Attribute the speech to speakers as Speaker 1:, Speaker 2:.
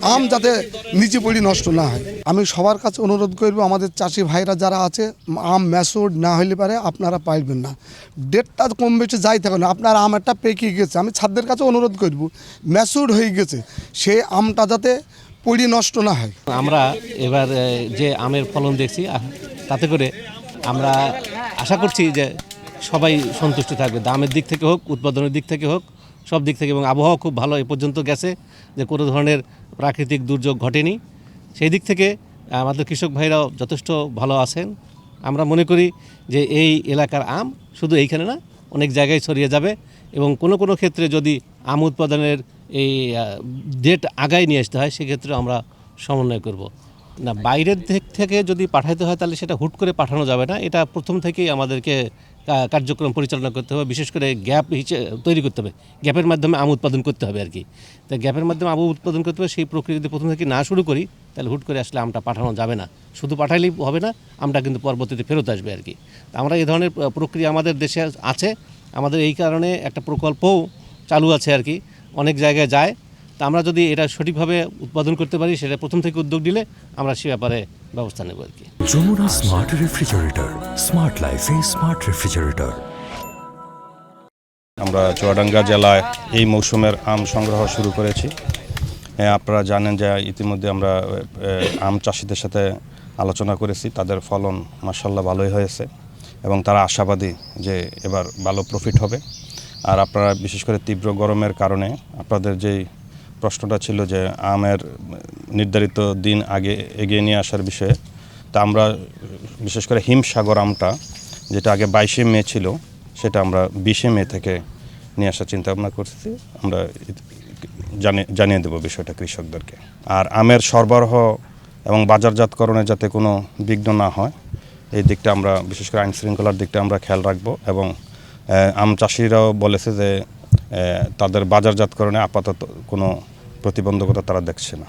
Speaker 1: আম যাতে নিচে পড়ি নষ্ট না হয়। আমি সবার কাছে অনুরোধ করব, আমাদের চাষি ভাইরা যারা আছে, আম ম্যাচুর না হইলে পারে আপনারা পাইবেন না। ডেটটা কম বেশি যাই থাকুন আপনার আম একটা পেকে গেছে। আমি ছাদের কাছে অনুরোধ করব ম্যাচুর হয়ে গেছে, সেই আমটা যাতে পড়ি নষ্ট না হয়।
Speaker 2: আমরা এবার যে আমের ফলন দেখছি তাতে করে আমরা আশা করছি যে সবাই সন্তুষ্ট থাকবে। দামের দিক থেকে হোক, উৎপাদনের দিক থেকে হোক, সব দিক থেকে, এবং আবহাওয়া খুব ভালো এ পর্যন্ত গেছে। যে কোনো ধরনের প্রাকৃতিক দুর্যোগ ঘটেনি। সেই দিক থেকে আমাদের কৃষক ভাইরাও যথেষ্ট ভালো আছেন। আমরা মনে করি যে এই এলাকার আম শুধু এইখানে না, অনেক জায়গায় ছড়িয়ে যাবে এবং কোনো কোনো ক্ষেত্রে যদি আম উৎপাদনের এই ডেট আগায় নিয়ে আসতে হয়, সেক্ষেত্রে আমরা সমন্বয় করব। না, বাইরের দিক থেকে যদি পাঠাইতে হয় তাহলে সেটা হুট করে পাঠানো যাবে না। এটা প্রথম থেকেই আমাদেরকে কার্যক্রম পরিচালনা করতে হবে। বিশেষ করে গ্যাপ হিসেবে তৈরি করতে হবে। গ্যাপের মাধ্যমে আম উৎপাদন করতে হবে আর কি। তো গ্যাপের মাধ্যমে আম উৎপাদন করতে হবে, সেই প্রক্রিয়া যদি প্রথম থেকে না শুরু করি, তাহলে হুট করে আসলে আমটা পাঠানো যাবে না। শুধু পাঠাইলেই হবে না, আমটা কিন্তু পরবর্তীতে ফেরত আসবে আর কি। আমরা এই ধরনের প্রক্রিয়া আমাদের দেশে আছে। আমাদের এই কারণে একটা প্রকল্পও চালু আছে আর কি। অনেক জায়গায় যায়। তা আমরা যদি এটা সঠিকভাবে উৎপাদন করতে পারি সেটা প্রথম থেকে উদ্যোগ নিলে আমরা সে ব্যাপারে ব্যবস্থা নেব আর কি।
Speaker 3: যমুনা স্মার্ট রেফ্রিজারেটর স্মার্ট লাইফে স্মার্ট রেফ্রিজারেটর
Speaker 4: আমরা চুয়াডাঙ্গা জেলায় এই মৌসুমের আম সংগ্রহ শুরু করেছি। হ্যাঁ, আপনারা জানেন যে ইতিমধ্যে আমরা আম চাষিদের সাথে আলোচনা করেছি তাদের ফলন মার্শাল্লাহ ভালোই হয়েছে এবং তারা আশাবাদী যে এবার ভালো প্রফিট হবে। আর আপনারা বিশেষ করে তীব্র গরমের কারণে আপনাদের যেই প্রশ্নটা ছিল যে আমের নির্ধারিত দিন আগে এগিয়ে নিয়ে আসার বিষয়ে। তা আমরা, বিশেষ করে হিমসাগর আমটা, যেটা আগে বাইশে মে ছিল, সেটা আমরা বিশে মে থেকে নিয়ে আসার চিন্তা ভাবনা করছি। আমরা জানিয়ে জানিয়ে দেবো বিষয়টা কৃষকদেরকে। আর আমের সরবরাহ এবং বাজারজাতকরণে যাতে কোনো বিঘ্ন না হয়, এই দিকটা আমরা, বিশেষ করে আইন শৃঙ্খলার দিকটা আমরা খেয়াল রাখব। এবং আম চাষিরাও বলেছে যে তাদের বাজারজাতকরণে আপাতত কোনো প্রতিবন্ধকতা তারা দেখছে না।